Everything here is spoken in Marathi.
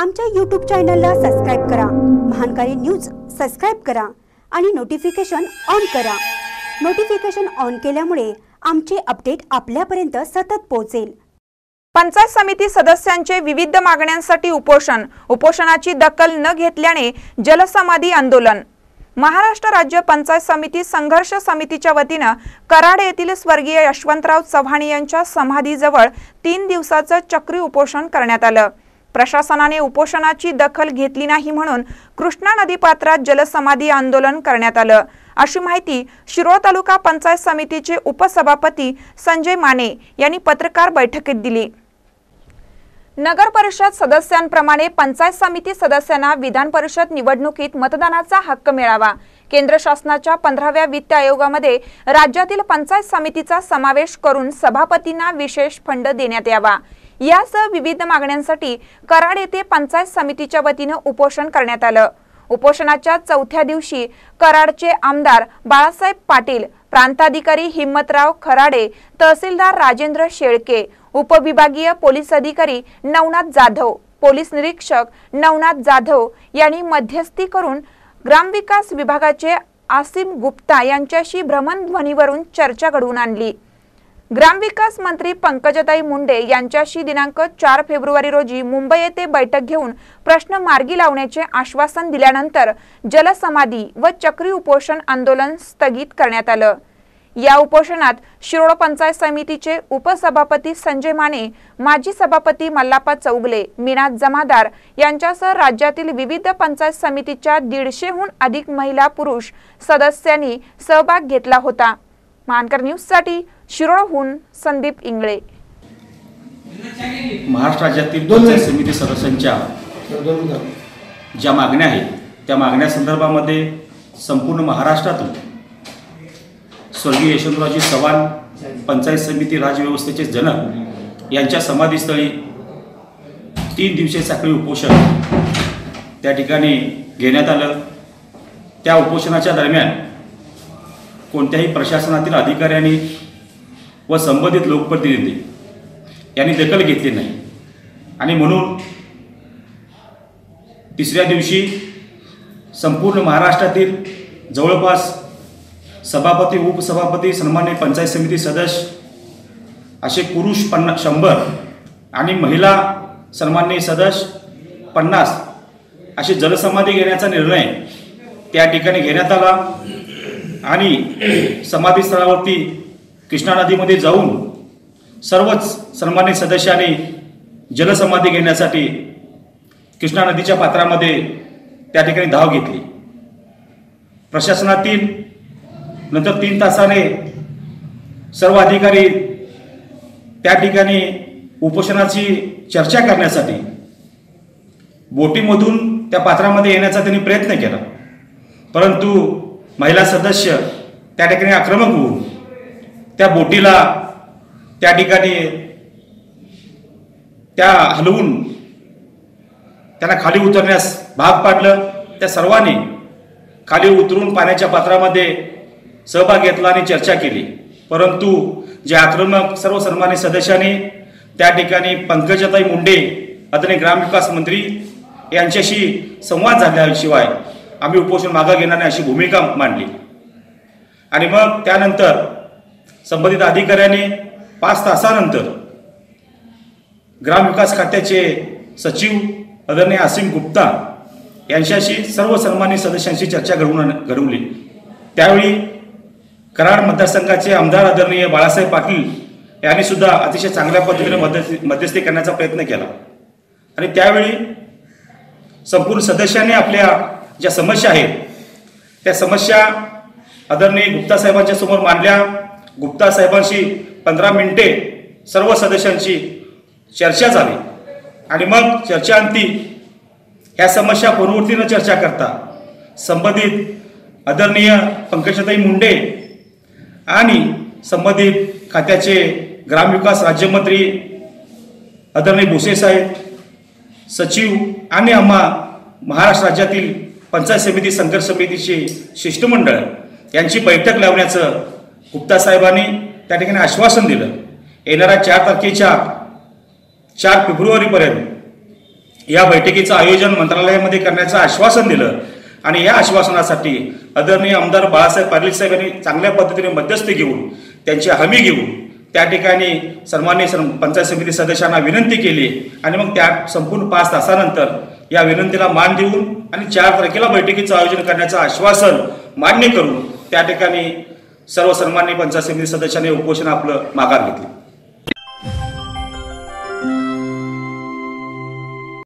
आमच्या यूट्यूब चॅनलला सबस्क्राईब करा. महानकारी न्यूज सबस्क्राईब करा आणि नोटिफिकेशन ऑन करा. नोटिफिकेशन ऑन केल्यामुळे आमचे अपडेट आपल्यापर्यंत सतत पोहोचेल. पंचायत समिती सदस्यांचे विविध मागण्यांसाठी उपोषण. उपोषणाची दखल न घेतल्याने जलसमाधी आंदोलन. महाराष्ट्र राज्य पंचायत समिती संघर्ष समितीच्या वतीनं कराड येथील स्वर्गीय यशवंतराव चव्हाण यांच्या समाधीजवळ तीन दिवसाचं चक्री उपोषण करण्यात आलं. प्रशासनाने उपोषणाची दखल घेतली नाही म्हणून कृष्णा नदीपात्रात जलसमाधी आंदोलन करण्यात आलं. अशी माहिती शिरोळ तालुका पंचायत समितीचे उपसभापती संजय माने यांनी पत्रकार बैठकीत दिली. नगर परिषद सदस्यांप्रमाणे पंचायत समिती सदस्यांना विधान परिषद निवडणुकीत मतदानाचा हक्क मिळावा. केंद्र शासनाच्या पंधराव्या वित्त आयोगामध्ये राज्यातील पंचायत समितीचा समावेश करून सभापतींना विशेष फंड देण्यात यावा. यासह विविध मागण्यांसाठी कराड येथे पंचायत समितीच्या वतीनं उपोषण करण्यात आलं. उपोषणाच्या चौथ्या दिवशी कराडचे आमदार बाळासाहेब पाटील प्रांताधिकारी हिम्मतराव खराडे तहसीलदार राजेंद्र शेळके उपविभागीय पोलीस अधिकारी नवनाथ जाधव पोलीस निरीक्षक नवनाथ जाधव यांनी मध्यस्थी करून ग्रामविकास विभागाचे आसिम गुप्ता यांच्याशी भ्रमणध्वनीवरून चर्चा घडवून आणली. ग्रामविकास मंत्री पंकजताई मुंडे यांच्याशी दिनांक चार फेब्रुवारी रोजी मुंबई येथे बैठक घेऊन प्रश्न मार्गी लावण्याचे आश्वासन दिल्यानंतर जलसमाधी व चक्री उपोषण आंदोलन स्थगित करण्यात आलं. या उपोषणात शिरोळ पंचायत समितीचे उपसभापती संजय माने माजी सभापती मल्लापा चौगले मीना जमादार यांच्यासह राज्यातील विविध पंचायत समितीच्या दीडशेहून अधिक महिला पुरुष सदस्यांनी सहभाग घेतला होता. मानकर न्यूजसाठी शिरोळहून संदीप इंगळे. महाराष्ट्र राज्यातील पंचायत समिती सदस्यांच्या ज्या मागण्या आहेत त्या मागण्यासंदर्भामध्ये संपूर्ण महाराष्ट्रातून स्वर्गीय यशवंतरावजी चव्हाण पंचायत समिती राजव्यवस्थेचे जनक यांच्या समाधीस्थळी तीन दिवसीय साखळी उपोषण त्या ठिकाणी घेण्यात आलं. त्या उपोषणाच्या दरम्यान कोणत्याही प्रशासनातील अधिकाऱ्यांनी व संबंधित लोकप्रतिनिधी यांनी दखल घेतली नाही. आणि म्हणून तिसऱ्या दिवशी संपूर्ण महाराष्ट्रातील जवळपास सभापती उपसभापती सन्मान्य पंचायत समिती सदस्य असे पुरुष पन्ना शंभर आणि महिला सन्मान्य सदस्य पन्नास असे जलसमाधी घेण्याचा निर्णय त्या ठिकाणी घेण्यात आला. आणि समाधी स्थळावरती कृष्णा नदीमध्ये जाऊन सर्वच सन्मानित सदस्यांनी जलसमाधी घेण्यासाठी कृष्णा नदीच्या पात्रामध्ये त्या ठिकाणी धाव घेतली. प्रशासनातील नंतर तीन तासाने सर्व अधिकारी त्या ठिकाणी उपोषणाची चर्चा करण्यासाठी बोटीमधून त्या पात्रामध्ये येण्याचा त्यांनी प्रयत्न केला. परंतु महिला सदस्य त्या ठिकाणी आक्रमक होऊन त्या बोटीला त्या ठिकाणी त्या हलवून त्यांना खाली उतरण्यास भाग पाडलं. त्या सर्वांनी खाली उतरून पाण्याच्या पात्रामध्ये सहभाग घेतला आणि चर्चा केली. परंतु जे आक्रमक सर्व सन्मानित सदस्यांनी त्या ठिकाणी पंकजाताई मुंडे आदरणीय ग्रामविकास मंत्री यांच्याशी संवाद झाल्याशिवाय आम्ही उपोषण मागं घेणार नाही अशी भूमिका मांडली. आणि मग त्यानंतर संबंधित अधिकाऱ्याने पाच तासानंतर ग्रामविकास खात्याचे सचिव आदरणीय आसिम गुप्ता यांच्याशी सर्व सन्मानित सदस्यांशी चर्चा घडवून घडवली. त्यावेळी कराड मतदारसंघाचे आमदार आदरणीय बाळासाहेब पाटील यांनी सुद्धा अतिशय चांगल्या पद्धतीने मध्यस्थी मध्यस्थी करण्याचा प्रयत्न केला. आणि त्यावेळी संपूर्ण सदस्यांनी आपल्या ज्या समस्या आहेत त्या समस्या आदरणीय गुप्ता साहेबांच्या समोर मांडल्या. गुप्ता साहेबांशी पंधरा मिनिटे सर्व सदस्यांची चर्चा झाली. आणि मग चर्चांती ह्या समस्या पूर्ववर्तीनं चर्चा करता संबंधित आदरणीय पंकजताई मुंडे आणि संबंधित खात्याचे ग्रामविकास राज्यमंत्री आदरणीय भुसे साहेब सचिव आणि आम्हा महाराष्ट्र राज्यातील पंचायत समिती संघर्ष समितीचे शिष्टमंडळ यांची बैठक लावण्याचं गुप्ता साहेबांनी त्या ठिकाणी आश्वासन दिलं. येणाऱ्या चार तारखेच्या चार फेब्रुवारीपर्यंत या बैठकीचं आयोजन मंत्रालयामध्ये करण्याचं आश्वासन दिलं आणि या आश्वासनासाठी आदरणीय आमदार बाळासाहेब पाटील साहेब यांनी चांगल्या पद्धतीने मध्यस्थी घेऊन त्यांची हमी घेऊन त्या ठिकाणी सन्मान्य सर पंचायत समिती सदस्यांना विनंती केली आणि मग त्या संपूर्ण पाच तासानंतर या विनंतीला मान देऊन आणि चार तारखेला बैठकीचं आयोजन करण्याचं आश्वासन मान्य करून त्या ठिकाणी सर्व सन्मान्य पंचायत समिती सदस्यांनी उपोषण आपलं माघार घेतलं.